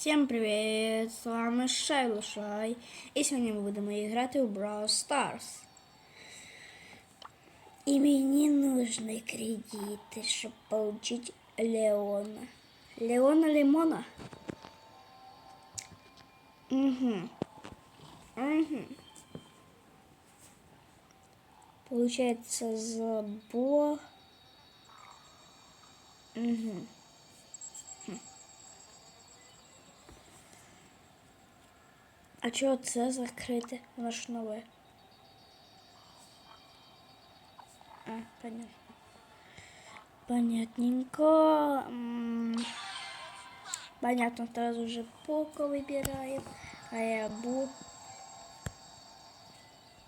Всем привет! З вами Шайлошай. І сьогодні ми будемо грати у Brawl Stars. І мені нужны кредити, щоб получить Леона. Леона Лимона? Угу. Угу. Получается забор. Угу. А чого це закрите? Воно ж нове. А, понятно. Понятненько. Понятно, сразу уже Поко вибираємо. А я бу.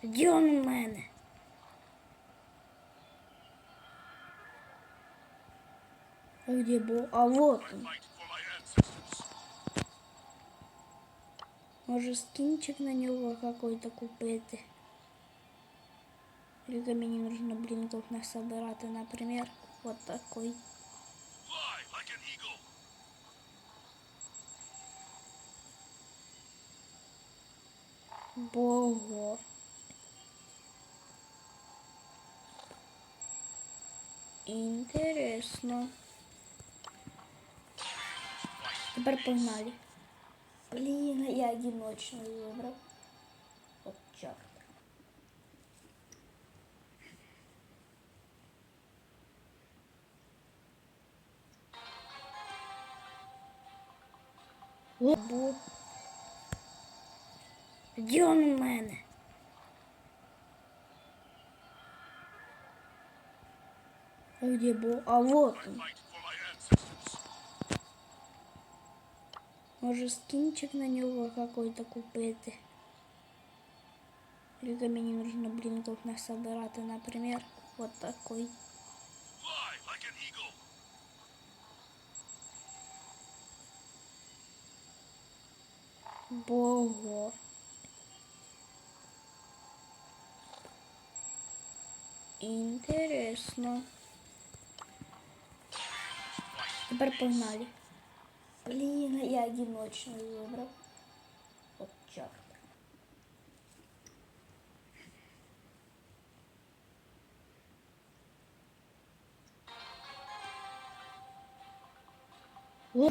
Де он у мене? А где был? А вот он. Може скинчик на нього какой-то купити. Или мені нужно блинков насобирати, например, вот такой. Бого. Інтересно. Тепер погнали. Блін, я одиночную вибрав. От чорт. Бу. Де он у мене? А где был? А вот он. Може скинчик на нього какой-то купити. Или мені нужно блинков насобирати, например, вот такой. Бого. Інтересно. Тепер погнали. Блин, а я одиночний вибрав. От чорт. О!